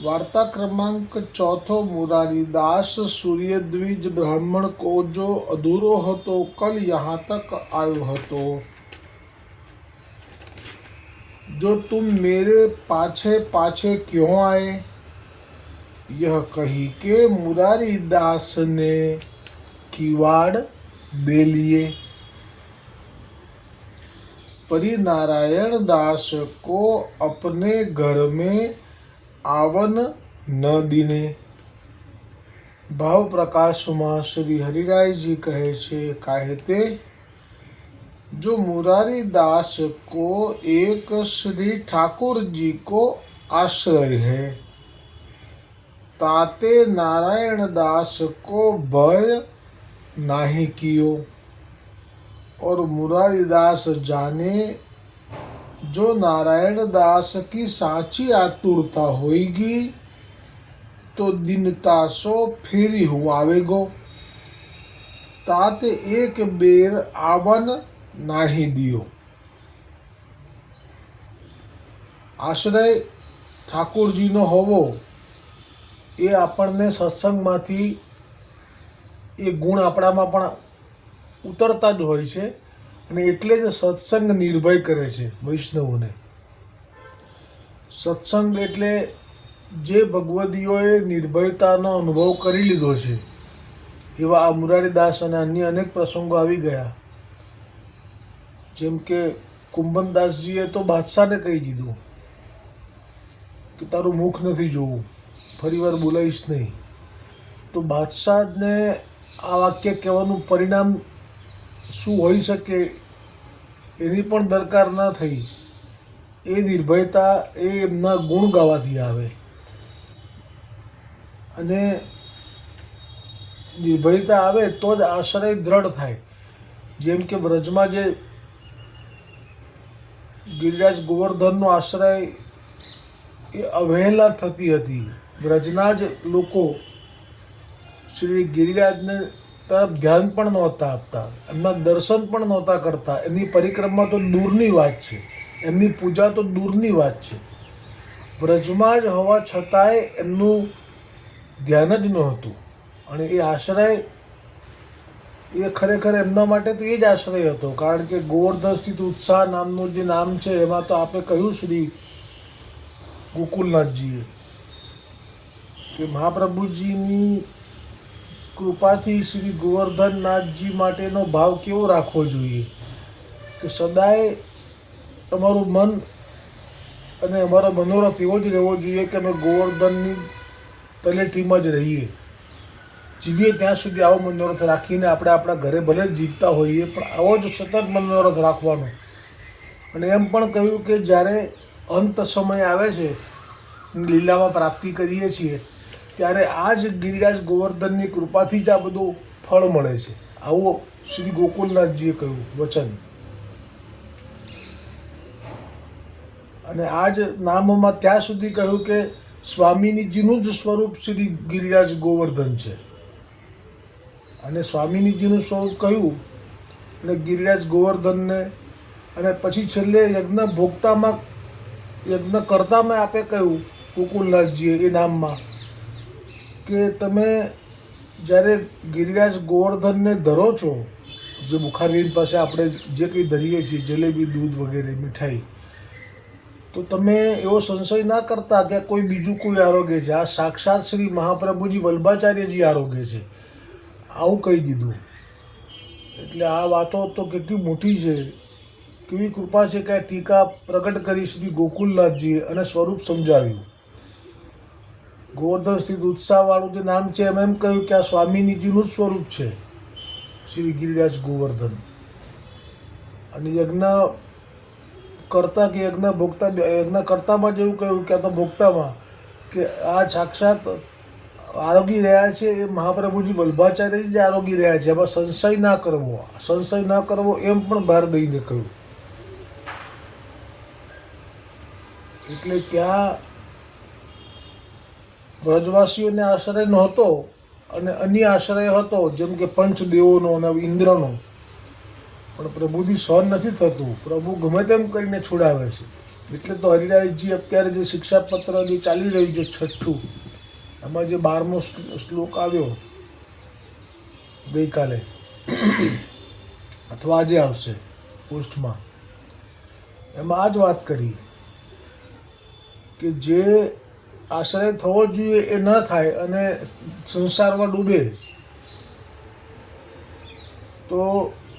वार्ता वार्ता क्रमांक चौथो मुरारीदास सूर्य द्विज ब्राह्मण को जो अधूरो હતો कल यहाँ तक आयो હતો जो तुम मेरे पाछे पाछे क्यों आए यह कही के मुरारीदास ने किवाड़ दे लिए परिनारायण दास को अपने घर में आवन न દીને ભાવ પ્રકાશમાં શ્રી હરિરાયજી કહે છે કાહે તે जो मुरारी दास को एक श्री ठाकुर जी को आश्रय है ताते नारायण दास को भय नाही कियो और मुरारी दास जाने जो नारायण दास की साची आतुरता होगी तो दिनता सो फेरी हुआवेगो તાતે એક બેર આવન નાહી દિયો આશ્રય ઠાકોરજીનો હોવો એ આપણને સત્સંગમાંથી એ ગુણ આપણામાં પણ ઉતરતા જ હોય છે અને એટલે જ સત્સંગ નિર્ભય કરે છે વૈષ્ણવોને. સત્સંગ એટલે જે ભગવદીઓએ નિર્ભયતાનો અનુભવ કરી લીધો છે, એવા આ મુરારીદાસ અને અન્ય અનેક પ્રસંગો આવી ગયા. જેમ કે કુંભનદાસજીએ તો બાદશાહને કહી દીધું કે તારું મુખ નથી જોવું, ફરીવાર બોલાવીશ નહીં. તો બાદશાહને આ વાક્ય કહેવાનું પરિણામ શું હોઈ શકે એની પણ દરકાર ન થઈ. એ નિર્ભયતા એ એમના ગુણ ગાવાથી આવે. અને નિર્ભયતા આવે તો જ આશ્રય દ્રઢ થાય. જેમ કે વ્રજમાં જે ગિરિરાજ ગોવર્ધનનો આશ્રય એ અવહેલા થતી હતી. વ્રજના જ લોકો શ્રી ગિરિરાજને તરફ ધ્યાન પણ નહોતા આપતા, એમના દર્શન પણ નહોતા કરતા. એમની પરિક્રમા તો દૂરની વાત છે. એમની પૂજા તો દૂરની વાત છે. વ્રજમાં જ હોવા છતાંય એમનું ધ્યાન જ નહોતું. અને એ આશ્રય, એ ખરેખર એમના માટે તો એ જ આશ્રય હતો. કારણ કે ગોવર્ધન સ્થિત ઉત્સાહ નામનું જે નામ છે, એમાં તો આપણે કહ્યું શ્રી ગોકુલનાથજીએ કે મહાપ્રભુજીની કૃપાથી શ્રી ગોવર્ધનનાથજી માટેનો ભાવ કેવો રાખવો જોઈએ? કે સદાય અમારું મન અને અમારો મનોરથ એવો જ રહેવો જોઈએ કે અમે ગોવર્ધનની તલેટીમાં જ રહીએ. જીવીએ ત્યાં સુધી આવો મનોરથ રાખીને આપણે આપણા ઘરે ભલે જ જીવતા હોઈએ, પણ આવો જ સતત મનોરથ રાખવાનો. અને એમ પણ કહ્યું કે જ્યારે અંત સમય આવે છે, લીલામાં પ્રાપ્તિ કરીએ છીએ ત્યારે આ જ ગિરિરાજ ગોવર્ધનની કૃપાથી જ આ બધું ફળ મળે છે. આવો શ્રી ગોકુલનાથજીએ કહ્યું, વચન. અને આ જ નામમાં ત્યાં સુધી કહ્યું કે સ્વામીજીનું જ સ્વરૂપ શ્રી ગિરિરાજ ગોવર્ધન છે. અને સ્વામીજીનું સ્વરૂપ કહ્યું અને ગિરિરાજ ગોવર્ધનને અને પછી છેલ્લે યજ્ઞ ભોગતામાં, યજ્ઞ કરતામાં આપે કહ્યું, ગોકુલનાથજીએ એ નામમાં કે તમે જ્યારે ગિરિરાજ ગોવર્ધનને ધરો છો, જે બુખારવીન પાસે આપણે જે કંઈ ધરીએ છીએ, જલેબી, દૂધ વગેરે, મીઠાઈ, તો તમે એવો સંશય ના કરતા કે કોઈ બીજું કોઈ આરોગ્ય છે? આ સાક્ષાત શ્રી મહાપ્રભુજી વલ્ભાચાર્યજી આરોગ્ય છે. આવું કહી દીધું. એટલે આ વાતો તો કેટલી મોટી છે. કેવી કૃપા છે કે ટીકા પ્રગટ કરી શ્રી ગોકુલનાથજીએ અને સ્વરૂપ સમજાવ્યું. ગોવર્ધન સ્થિત ઉત્સાહવાળું જે નામ છે, એમ એમ કહ્યું કે આ સ્વામીનીજીનું જ સ્વરૂપ છે, શ્રી ગિરિરાજ ગોવર્ધન. અને યજ્ઞ કરતા કે યજ્ઞ ભોગતા યજ્ઞ કરતામાં જ એવું કહ્યું કે આ તો ભોગતામાં, કે આ સાક્ષાત આરોગી રહ્યા છે એ મહાપ્રભુજી વલ્ભાચાર્યજી જે આરોગી રહ્યા છે, એમાં સંશય ના કરવો, સંશય ના કરવો એમ પણ બહાર દઈને કહ્યું. એટલે ત્યાં વ્રજવાસીઓને આશ્રય નહોતો અને અન્ય આશ્રય હતો, જેમ કે પંચદેવોનો અને ઇન્દ્રનો. પણ પ્રભુથી સહન નથી થતું. પ્રભુ ગમે તેમ કરીને છોડાવે છે. એટલે તો હરિરાયજી અત્યારે જે શિક્ષાપત્ર જે ચાલી રહ્યું છે છઠ્ઠું, એમાં જે બારમો શ્લોક આવ્યો ગઈકાલે, અથવા આજે આવશે પોસ્ટમાં, એમાં આ જ વાત કરી કે જે આશ્રય થવો જોઈએ એ ન થાય અને સંસારમાં ડૂબે. તો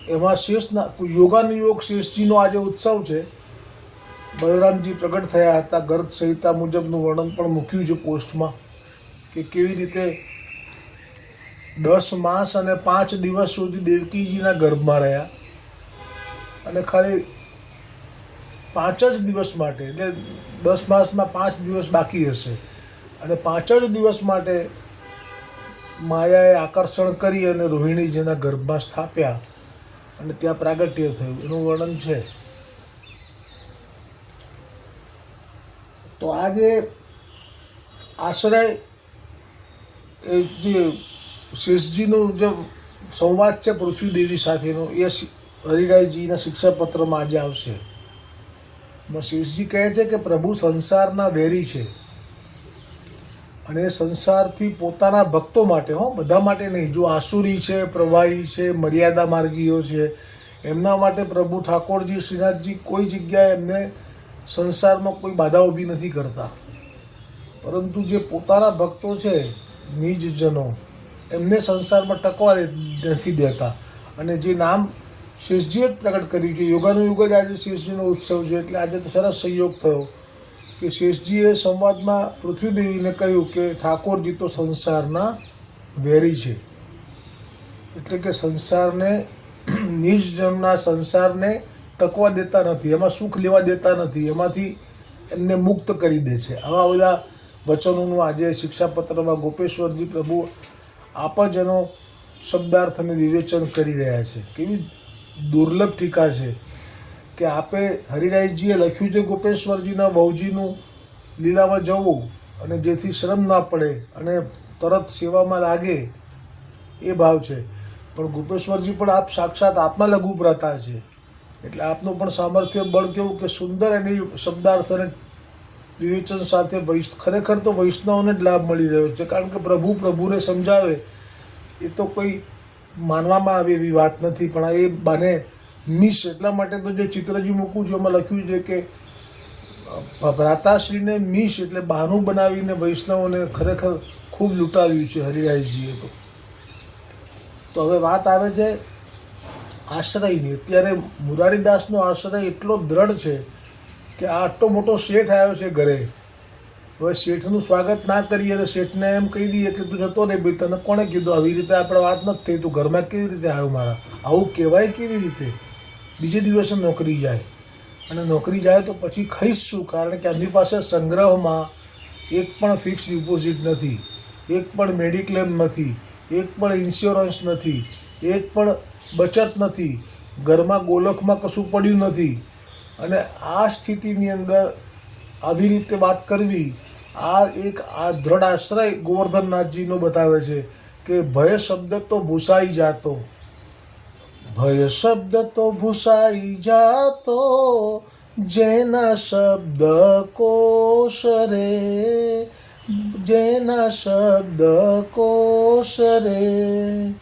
એમાં શેષના યોગાનુયોગ શેષજીનો આજે ઉત્સવ છે. બલરામજી પ્રગટ થયા હતા, ગર્ભ સંહિતા મુજબનું વર્ણન પણ મૂક્યું છે પોસ્ટમાં કે કેવી રીતે દસ માસ અને પાંચ દિવસ સુધી દેવકીજીના ગર્ભમાં રહ્યા. અને ખાલી પાંચ જ દિવસ માટે, એટલે દસ માસમાં પાંચ દિવસ બાકી હશે. અને પાંચ જ દિવસ માટે માયાએ આકર્ષણ કરી અને રોહિણીજીના ગર્ભમાં સ્થાપ્યા અને ત્યાં પ્રાગટ્ય થયું. એનું વર્ણન છે. તો આજે આશરે જે શેષજીનું જે સંવાદ છે પૃથ્વી દેવી સાથેનો, એ હરિરાયજીના શિક્ષાપત્રમાં આજે આવશે. શેષજી કહે છે કે પ્રભુ સંસારના વેરી છે. અને સંસારથી પોતાના ભક્તો માટે, હો, બધા માટે નહીં. જો આસુરી છે, પ્રવાહી છે, મર્યાદા માર્ગીઓ છે, એમના માટે પ્રભુ ઠાકોરજી, શ્રીનાથજી કોઈ જગ્યાએ એમને સંસારમાં કોઈ બાધા ઊભી નથી કરતા. પરંતુ જે પોતાના ભક્તો છે, નિજજનો, એમને સંસારમાં ટકવા નથી દેતા. અને જે નામ શેષજીએ જ પ્રગટ કર્યું છે. યોગાનુયુગ જ આજે શેષજીનો ઉત્સવ છે. એટલે આજે તો સરસ સંયોગ થયો કે શેષજીએ સંવાદમાં પૃથ્વીદેવીને કહ્યું કે ઠાકોરજી તો સંસારના વેરી છે. એટલે કે સંસારને નિજજનના સંસારને ટકવા દેતા નથી. એમાં સુખ લેવા દેતા નથી. એમાંથી એમને મુક્ત કરી દે છે. આવા બધા વચનોનું આજે શિક્ષાપત્રમાં ગોપેશ્વરજી પ્રભુ આપ જ એનો શબ્દાર્થ અને વિવેચન કરી રહ્યા છે. કેવી દુર્લભ ટીકા છે કે આપે હરિરાયજીએ લખ્યું છે ગોપેશ્વરજીના વહુજીનું લીલામાં જવું અને જેથી શ્રમ ના પડે અને તરત સેવામાં લાગે એ ભાવ છે. પણ ગોપેશ્વરજી પણ આપ સાક્ષાત આપના લઘુ ભ્રાતા છે. એટલે આપનું પણ સામર્થ્ય બળ કેવું કે સુંદર એની શબ્દાર્થ અને વિવેચન સાથે વૈષ્ણ ખરેખર તો વૈષ્ણવને જ લાભ મળી રહ્યો છે. કારણ કે પ્રભુ પ્રભુને સમજાવે એ તો કોઈ માનવામાં આવે એવી વાત નથી, પણ એ બને મિસ. એટલા માટે તો જે ચિત્રજી મૂકું છું, એમાં લખ્યું છે કે ભ્રાતાશ્રીને મિસ એટલે બહાનું બનાવીને વૈષ્ણવોને ખરેખર ખૂબ લૂંટાવ્યું છે હરિરાયજીએ તો. તો હવે વાત આવે છે આશ્રયની. અત્યારે મુરારીદાસનો આશ્રય એટલો દ્રઢ છે કે આ આટલો મોટો શેઠ આવ્યો છે ઘરે. હવે શેઠનું સ્વાગત ના કરીએ તો શેઠને એમ કહી દઈએ કે તું જતો રહે ભાઈ તને કોણે કીધું? આવી રીતે આપણે વાત નથી થઈ. તું ઘરમાં કેવી રીતે આવ્યો મારા? આવું કહેવાય કેવી રીતે? બીજે દિવસે નોકરી જાય. અને નોકરી જાય તો પછી ખાઈશ શું? કારણ કે એમની પાસે સંગ્રહમાં એક પણ ફિક્સ ડિપોઝિટ નથી. એક પણ મેડિક્લેમ નથી. એક પણ ઇન્સ્યોરન્સ નથી. એક પણ બચત નથી. ઘરમાં ગોલખમાં કશું પડ્યું નથી. અને આ સ્થિતિની અંદર આવી રીતે વાત કરવી આ એક આ દ્રઢ આશ્રય ગોવર્ધનનાથજીનો બતાવે છે કે ભય શબ્દ તો ભૂસાઈ જાતો. ભય શબ્દ તો ભૂસાઈ જાતો, જેના શબ્દ કોશ રે જેના શબ્દ કોશ રે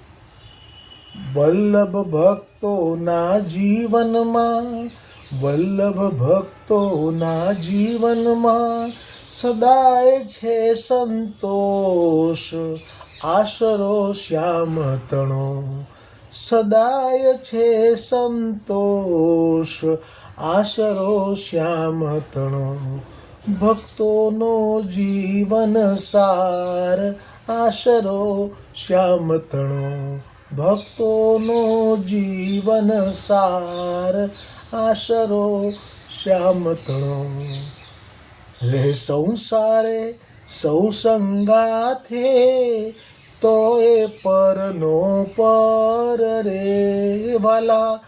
વલ્લભ ભક્તોના જીવનમાં, વલ્લભ ભક્તોના જીવનમાં સદાય છે સંતોષ, આશરો શ્યામ તણો. સદાય છે સંતોષ, આશરો શ્યામ તણો. ભક્તોનો જીવન સાર, આશરો શ્યામ તણો. ભક્તોનો જીવન સાર, આશરો શ્યામ તણો. રે સંસારે સૌ સંગાથે તો એ પરનો પર રે વાલા,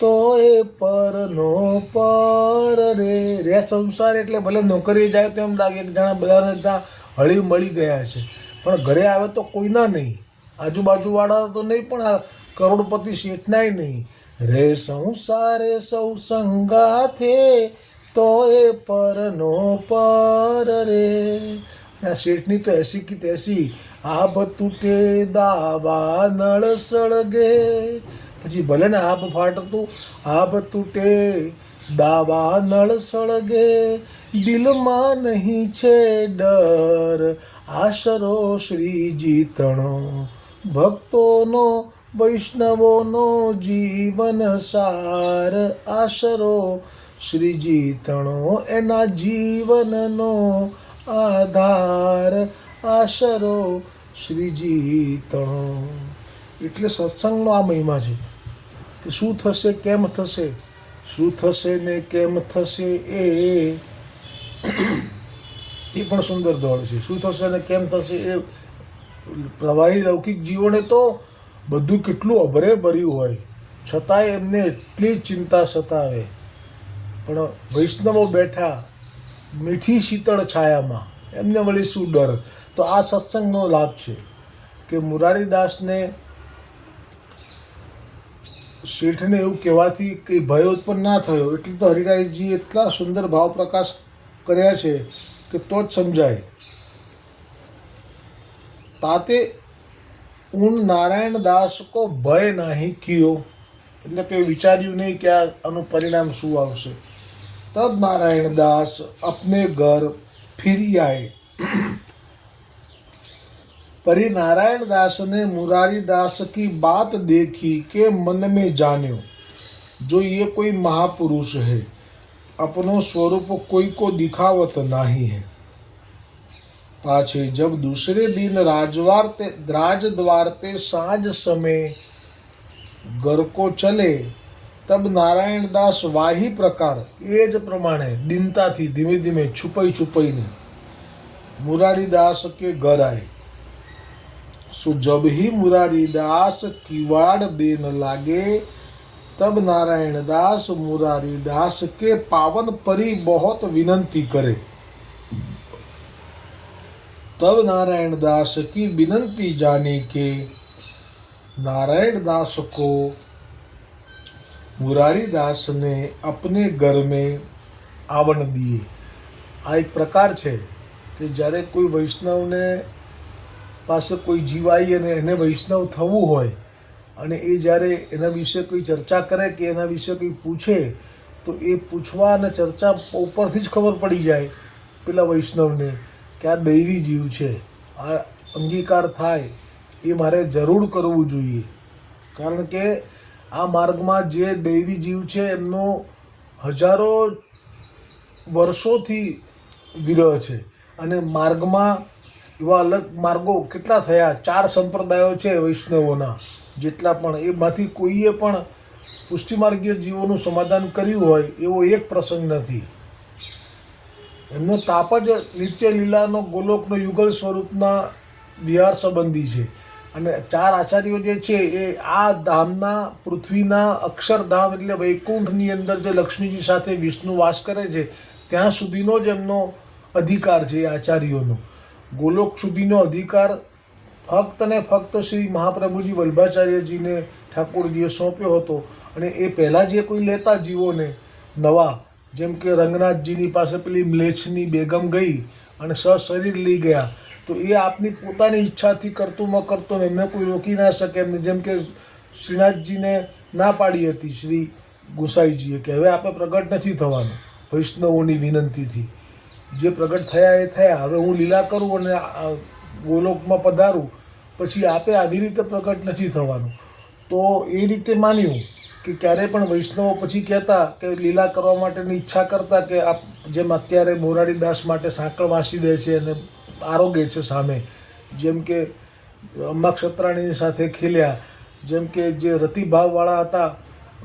તો એ પરનો પર રે. રે સંસાર એટલે ભલે નોકરી જાય તો એમ લાગે, એક જણા બધાને ત્યાં હળી મળી ગયા છે. પણ ઘરે આવે તો કોઈના નહીં. આજુબાજુવાળા તો નહીં, પણ કરોડપતિ શેઠનાય નહીં. રે સંસારે સૌ સંગાથે તો એ પરનો પર રે. અને શેઠની તો એસી કી તેસી આભ તૂટે દાવા નળ સળગે. પછી ભલે ને આભ ફાટતું, આભ તૂટે દાવા નળ સળગે. દિલમાં નહીં છે ડર, આશરો શ્રીજી તણો ભક્તોનો, વૈષ્ણવોનો જીવન સાર, આશરો શ્રીજી તણો એના જીવનનો આધાર, આશરો શ્રીજી તણો એટલે સત્સંગનો આ મહિમા છે કે શું થશે, કેમ થશે, શું થશે ને કેમ થશે એ એ પણ સુંદર દોડ છે. શું થશે ને કેમ થશે એ પ્રવાહી લૌકિક જીવોને તો બધું કેટલું અભરે ભર્યું હોય. છતાંય એમને એટલી ચિંતા સતાવે. પણ વૈષ્ણવો બેઠા મીઠી શીતળ છાયામાં, એમને વળી શું ડર? તો આ સત્સંગનો લાભ છે કે મુરારીદાસને શેઠને એવું કહેવાથી કંઈ ભય ઉત્પન્ન ના થયો. એટલે તો હરિરાયજી એટલા સુંદર ભાવ પ્રકાશ કર્યા છે કે તો જ સમજાય. તાતે ઉન નારાયણ દાસ કો ભય નહીં કિયો. એટલે કે વિચાર્યું નહીં કે આ આનું પરિણામ શું આવશે तब नारायण दास अपने घर फिर आए परी नारायण दास ने मुरारी दास की बात देखी के मन में जान्यो जो ये कोई महापुरुष है अपनो स्वरूप कोई को दिखावत नहीं है पाछे जब दूसरे दिन राजवार ते राजद्वार ते सांझ समय घर को चले, तब नारायण दास वाही प्रकार एज પ્રકાર दिनता थी, धीमे धीमे ધીમે छुपई ने। मुरारी दास के घर आए। सो जब ही मुरारीदास किवाड़ देन लागे, तब नारायण दास मुरारी दास के पावन परी बहुत विनंती करे। तब नारायण दास की विनंती जाने के नारायण दास को मुरारीदास ने अपने घर में આવણ દીએ આ એક પ્રકાર છે કે જ્યારે કોઈ વૈષ્ણવને પાસે કોઈ જીવાઈ અને એને વૈષ્ણવ થવું હોય અને એ જ્યારે એના વિશે કોઈ ચર્ચા કરે કે એના વિશે કંઈ પૂછે તો એ પૂછવા અને ચર્ચા ઉપરથી જ ખબર પડી જાય પેલા વૈષ્ણવને કે આ દૈવી જીવ છે આ અંગીકાર થાય એ મારે જરૂર કરવું જોઈએ. કારણ કે આ માર્ગમાં જે દૈવી જીવ છે, એમનો હજારો વર્ષોથી વિરહ છે. અને માર્ગમાં એવા અલગ માર્ગો કેટલા થયા? ચાર સંપ્રદાયો છે વૈષ્ણવોના, જેટલા પણ. એમાંથી કોઈએ પણ પુષ્ટિમાર્ગીય જીવોનું સમાધાન કર્યું હોય, એવો એક પ્રસંગ નથી. એમનો તાપ જ નિત્ય લીલાનો ગોલોકનો યુગલ સ્વરૂપના વિહાર સંબંધી છે. અને ચાર આચાર્યો જે છે એ આ ધામના, પૃથ્વીના અક્ષરધામ એટલે વૈકુંઠની અંદર જે લક્ષ્મીજી સાથે વિષ્ણુ વાસ કરે છે, ત્યાં સુધીનો જ એમનો અધિકાર છે આચાર્યોનો. ગોલોક સુધીનો અધિકાર ફક્ત ને ફક્ત શ્રી મહાપ્રભુજી વલ્ભાચાર્યજીને ઠાકોરજીએ સોંપ્યો હતો અને એ પહેલાં જે કોઈ લેતા જીવોને નવા, જેમ કે રંગનાથજીની પાસે પેલી મ્લેચ્છની બેગમ ગઈ અને સશરીર લઈ ગયા. તો એ આપની પોતાની ઈચ્છાથી કરતું ન કરતો ને એમને કોઈ રોકી ના શકે એમને. જેમ કે શ્રીનાથજીને ના પાડી હતી શ્રી ગુસાઈજીએ કે હવે આપણે પ્રગટ નથી થવાનું. વૈષ્ણવોની વિનંતીથી. જે પ્રગટ થયા એ થયા. હવે હું લીલા કરું અને ગોલોકમાં પધારું. પછી આપે આવી રીતે પ્રગટ નથી થવાનું. તો એ રીતે માન્યું. કે ક્યારે પણ વૈષ્ણવો પછી કહેતા કે લીલા કરવા માટેની ઈચ્છા કરતા કે આપ જેમ અત્યારે મોરારીદાસ માટે સાંકળ વાસી દે છે અને આરોગે છે સામે, જેમ કે અંબા સાથે ખેલ્યા, જેમ કે જે રતિભાવવાળા હતા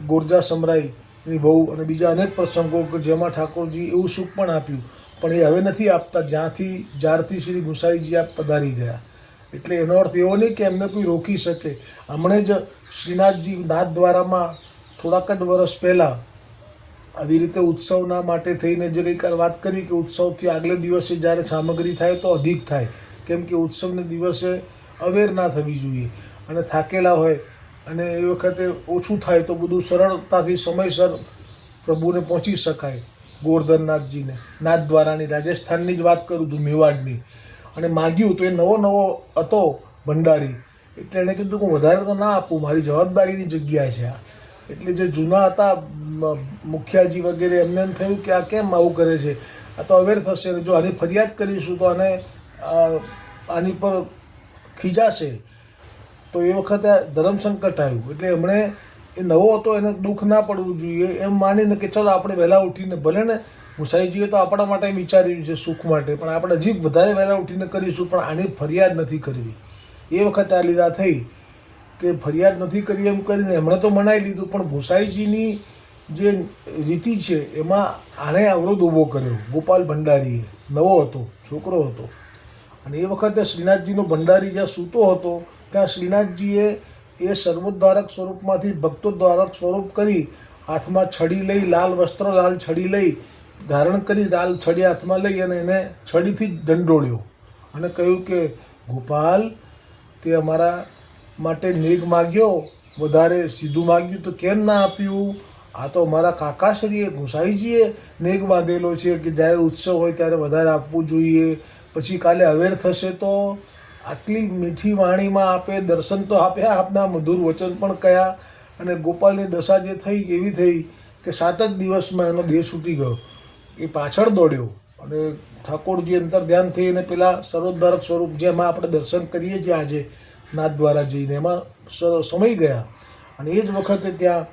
ગોરજા સમરાઈની બહુ અને બીજા અનેક પ્રસંગો કે જેમાં ઠાકોરજી એવું સુખ પણ આપ્યું, પણ એ હવે નથી આપતા, જ્યાંથી, જ્યારથી શ્રી ગુસાઈજી આ પધારી ગયા. એટલે એનો અર્થ એવો નહીં કે એમને કોઈ રોકી શકે. હમણે જ શ્રીનાથજી નાથ દ્વારામાં થોડાક જ વર્ષ પહેલાં આવી રીતે ઉત્સવના માટે થઈને જે કંઈક વાત કરી કે ઉત્સવથી આગલે દિવસે જ્યારે સામગ્રી થાય તો અધિક થાય. કેમ કે ઉત્સવને દિવસે અવેર ના થવી જોઈએ અને થાકેલા હોય અને એ વખતે ઓછું થાય તો બધું સરળતાથી સમયસર પ્રભુને પહોંચી શકાય. ગોરધનનાથજીને નાથ દ્વારાની રાજસ્થાનની જ વાત કરું છું, મેવાડની. અને માગ્યું તો એ નવો નવો હતો ભંડારી. એટલે એણે કીધું કે હું વધારે તો ના આપું, મારી જવાબદારીની જગ્યા છે આ. એટલે જે જૂના હતા મુખિયાજી વગેરે, એમને એમ થયું કે આ કેમ આવું કરે છે? આ તો અવેર થશે અને જો આની ફરિયાદ કરીશું તો આને આની પર ખીજાશે. તો એ વખતે ધર્મ સંકટ આવ્યું. એટલે એમણે એ નવો હતો, એને દુઃખ ના પડવું જોઈએ. એમ માનીને કે ચલો આપણે વહેલા ઉઠીને, ભલે ને મુસાઈજીએ તો આપણા માટે વિચાર્યું છે સુખ માટે, પણ આપણે હજી વધારે વહેલા ઉઠીને કરીશું, પણ આની ફરિયાદ નથી કરવી. એ વખતે આ લીલા થઈ. કે ફરિયાદ નથી કરી એમ કરીને એમણે તો મનાઈ લીધું, પણ ગુસાઈજીની જે રીતિ છે, એમાં આણે અવરોધ ઊભો કર્યો. ગોપાલ ભંડારીએ, નવો હતો, છોકરો હતો. અને એ વખતે શ્રીનાથજીનો ભંડારી જ્યાં સૂતો હતો, ત્યાં શ્રીનાથજીએ એ સર્વોદ્ધારક સ્વરૂપમાંથી ભક્તોદ્વારક સ્વરૂપ કરી હાથમાં છડી લઈ, લાલ વસ્ત્ર, લાલ છડી લઈ, ધારણ કરી, લાલ છડી હાથમાં લઈ અને એને છડીથી જ દંડોળ્યો. અને કહ્યું કે, ગોપાલ, તે અમારા માટે મેઘ માગ્યો, વધારે સીધું માગ્યું તો કેમ ના આપ્યું? આ તો અમારા કાકાશ્રીએ ગુસાઈજીએ મેઘ બાંધેલો છે કે જ્યારે ઉત્સવ હોય ત્યારે વધારે આપવું જોઈએ. પછી કાલે અવેર થશે તો આટલી મીઠી વાણીમાં આપે, દર્શન તો આપ્યા આપના મધુર વચન પણ કયા? અને ગોપાલની દશા જે થઈ એવી થઈ કે સાત જ દિવસમાં એનો દેહ છૂટી ગયો. એ પાછળ દોડ્યો. અને ઠાકોરજી અંતર ધ્યાન થઈ અને પેલા સર્વોદ્ધારક સ્વરૂપ જેમાં આપણે દર્શન કરીએ છીએ આજે નાથ દ્વારા જઈને એમાં સમય ગયા. અને એ જ વખતે ત્યાં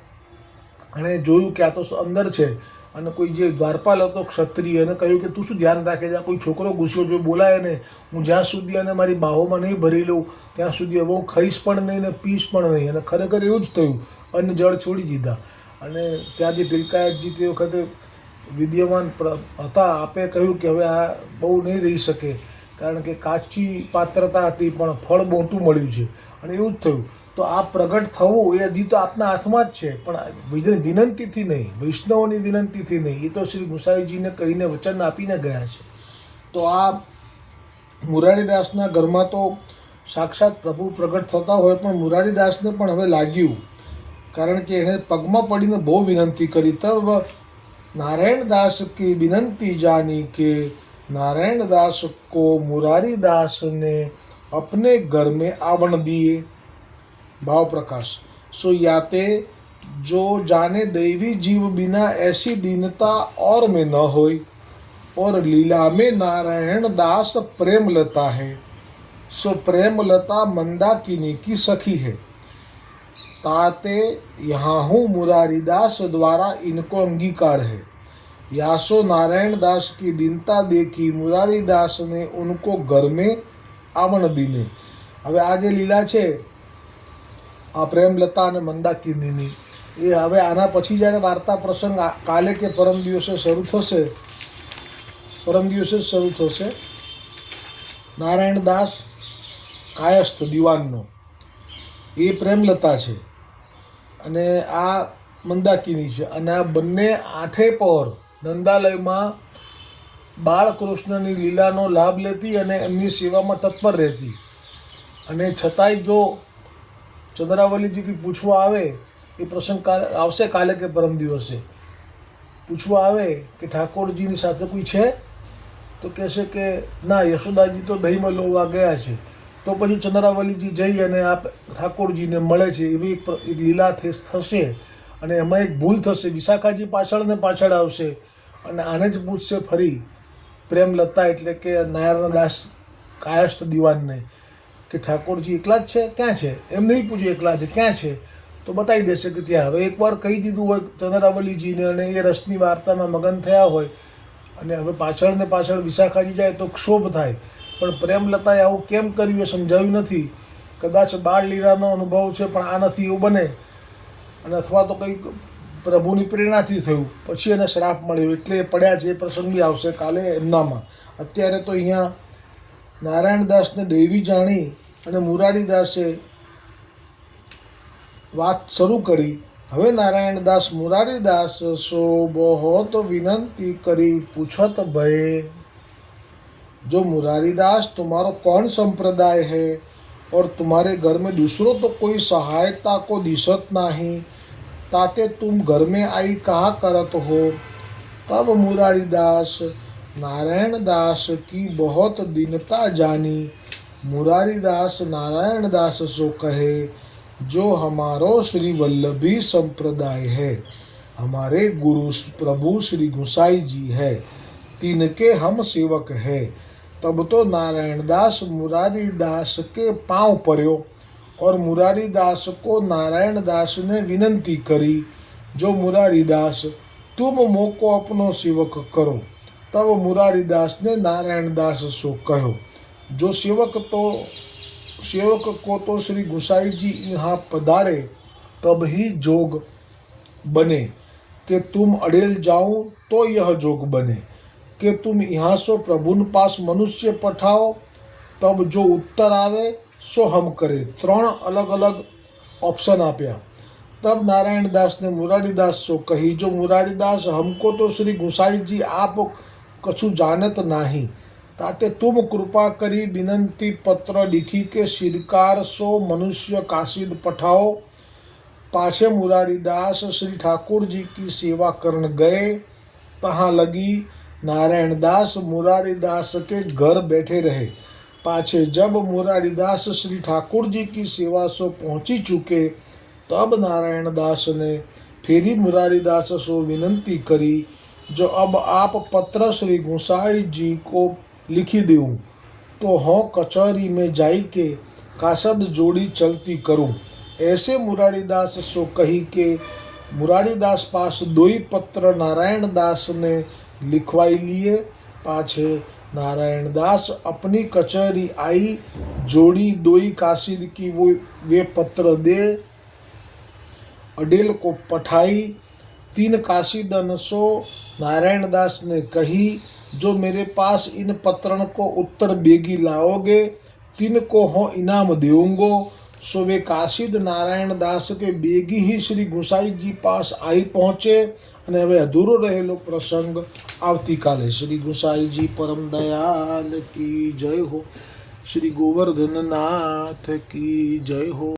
એણે જોયું કે આ તો અંદર છે. અને કોઈ જે દ્વારપાલ હતો ક્ષત્રિય એને કહ્યું કે તું શું ધ્યાન રાખે છે? કોઈ છોકરો ગુસ્સો જો બોલાય ને હું જ્યાં સુધી અને મારી બાહોમાં નહીં ભરી લઉં, ત્યાં સુધી હવે હું ખાઈશ પણ નહીં ને પીશ પણ નહીં. અને ખરેખર એવું જ થયું. અન્ન, જળ છોડી દીધા. અને ત્યાં જે તિલકાયતજી તે વખતે વિદ્યમાન હતા, આપે કહ્યું કે હવે આ બહુ નહીં રહી શકે. કારણ કે કાચી પાત્રતા હતી પણ ફળ મોટું મળ્યું છે. અને એવું જ થયું. તો આ પ્રગટ થવું એ હજી તો આપના હાથમાં જ છે. પણ વિનંતીથી નહીં, વૈષ્ણવોની વિનંતીથી નહીં, એ તો શ્રી ગુસાઈજીને કહીને વચન આપીને ગયા છે. તો આ મુરારીદાસના ઘરમાં તો સાક્ષાત પ્રભુ પ્રગટ થતા હોય, પણ મુરારીદાસને પણ હવે લાગ્યું. કારણ કે એણે પગમાં પડીને બહુ વિનંતી કરી. તબ નારાયણદાસ કે કી વિનંતી જાની કે नारायण दास को मुरारी दास ने अपने घर में आवण दिए। भाव प्रकाश। सो याते जो जाने दैवी जीव बिना ऐसी दीनता और में न होय और लीला में नारायण दास प्रेम लता है, सो प्रेम लता मंदाकिनी की सखी है। ताते यहाँ हूँ मुरारीदास द्वारा इनको अंगीकार है। यासो नारायण दास की दीनता देखी मुरारी दास ने उनको घर में आवण दिले હવે આ જે લીલા છે આ પ્રેમલતા અને મંદાકિનીની એ હવે આના પછી જ્યારે વાર્તા પ્રસંગ આ- કાલે કે પરમ દિવસે શરૂ થશે પરમ દિવસે જ શરૂ થશે નારાયણ દાસ કાયસ્થ દિવાનનો એ પ્રેમલતા છે અને આ મંદાકિની છે અને આ બંને આઠે પર નંદાલયમાં બાળકૃષ્ણની લીલાનો લાભ લેતી અને એમની સેવામાં તત્પર રહેતી. અને છતાંય જો ચંદ્રાવલીજીથી પૂછવા આવે, એ પ્રસંગ કાલે, આવશે કાલે કે પરમ દિવસે? પૂછવા આવે કે ઠાકોરજીની સાથે કોઈ છે? તો કહેશે કે, ના, યશોદાજી તો દહીંમાં લોવા ગયા છે. તો પછી ચંદ્રાવલીજી જઈ અને આ ઠાકોરજીને મળે છે. એવી એક લીલા થશે. અને એમાં એક ભૂલ થશે. વિશાખાજી પાછળ ને પાછળ આવશે. અને આને જ પૂછશે ફરી પ્રેમલતા એટલે કે નારાયણ દાસ કાયસ્થ દિવાનને કે ઠાકોરજી એકલા જ છે? ક્યાં છે? એમ નહીં પૂછ્યું એકલા છે ક્યાં છે? તો બતાવી દેશે કે ત્યાં. હવે એકવાર કહી દીધું હોય ચંદ્રાવલીજીને અને એ રસની વાર્તામાં મગન થયા હોય અને હવે પાછળ ને પાછળ વિશાખાજી જાય તો ક્ષોભ થાય. પણ પ્રેમલતાએ આવું કેમ કર્યું એ સમજાયું નથી. કદાચ બાળ લીલાનો અનુભવ છે, પણ આ નથી, એવું બને. અને અથવા તો કંઈક પ્રભુની પ્રેરણાથી થયું. પછી એને શ્રાપ મળ્યો. એટલે પડ્યા જે પ્રસંગ બી આવશે કાલે એમનામાં. અત્યારે તો અહીંયા નારાયણદાસને દેવી જાણી અને મુરારીદાસે વાત શરૂ કરી. હવે નારાયણદાસ મુરારીદાસ સો બહોત વિનંતી કરી પૂછત ભય. જો મુરારીદાસ તમારો કોણ સંપ્રદાય હૈ? और तुम्हारे घर में दूसरों तो कोई सहायता को दिशत नहीं। ताते तुम घर में आई कहा करत हो? तब मुरारीदास नारायण दास की बहुत दीनता जानी। मुरारीदास नारायण दास सो कहे, जो हमारो श्री वल्लभी संप्रदाय है, हमारे गुरु प्रभु श्री गुसाई जी है, तिनके हम सेवक है। तब तो नारायण दास मुरारी दास के पांव पड़ो और मुरारी दास को नारायण दास ने विनंती करी जो मुरारी दास तुम मोको अपनो सेवक करो तब मुरारी दास ने नारायण दास सो कहो जो सेवक तो सेवक को तो श्री गुसाई जी यहाँ पधारे तब ही जोग बने कि तुम अड़ेल जाओ तो यह जोग बने કે તુમ સો પ્રભુન પાસ મનુષ્ય પઠાવો તબ જો ઉત્તર આવે, સો હમ કરે. ત્રણ અલગ અલગ ઓપ્શન આપ્યા. તબ નારાયણદાસને મુરારીદાસ સો કહી, જો મુરારીદાસ હમકો તો શ્રી ગુસાઈજી આપ કશું જાણત નાહી. તાતે તુમ કૃપા કરી વિનંતી પત્ર લિખી કે શિરકાર સો મનુષ્ય કાશીદ પઠાઓ? પાછે મુરારીદાસ શ્રી ઠાકોરજી કી સેવા કરણ ગયે. તહાં લગી गए तहाँ लगी नारायण दास मुरारीदास के घर बैठे रहे पाछे जब मुरारीदास श्री ठाकुर जी की सेवा सो पहुंची चुके तब नारायण दास ने फेरी मुरारीदास सो विनंती करी जो अब आप पत्र श्री गुसाई जी को लिखी दूँ तो हों कचहरी में जाई के कासद जोड़ी चलती करूं ऐसे मुरारीदास सो कही के मुरारीदास पास दो ही पत्र नारायण दास ने लिखवाई लिए पाँच है नारायण दास अपनी कचहरी आई जोड़ी दोई कासिद की वो वे पत्र दे अडेल को पठाई तीन काशीदनसो नारायण दास ने कही जो मेरे पास इन पत्रों को उत्तर बेगी लाओगे तीन को हो इनाम देंगो सो वे काशिद नारायण दास के बेगी ही श्री गुसाई जी पास आई पहुँचे અને હવે અધૂરો રહેલો પ્રસંગ આવતીકાલે શ્રી ગુસાઈજી પરમ દયાલ કી જય હો. શ્રી ગોવર્ધનનાથ કી જય હો.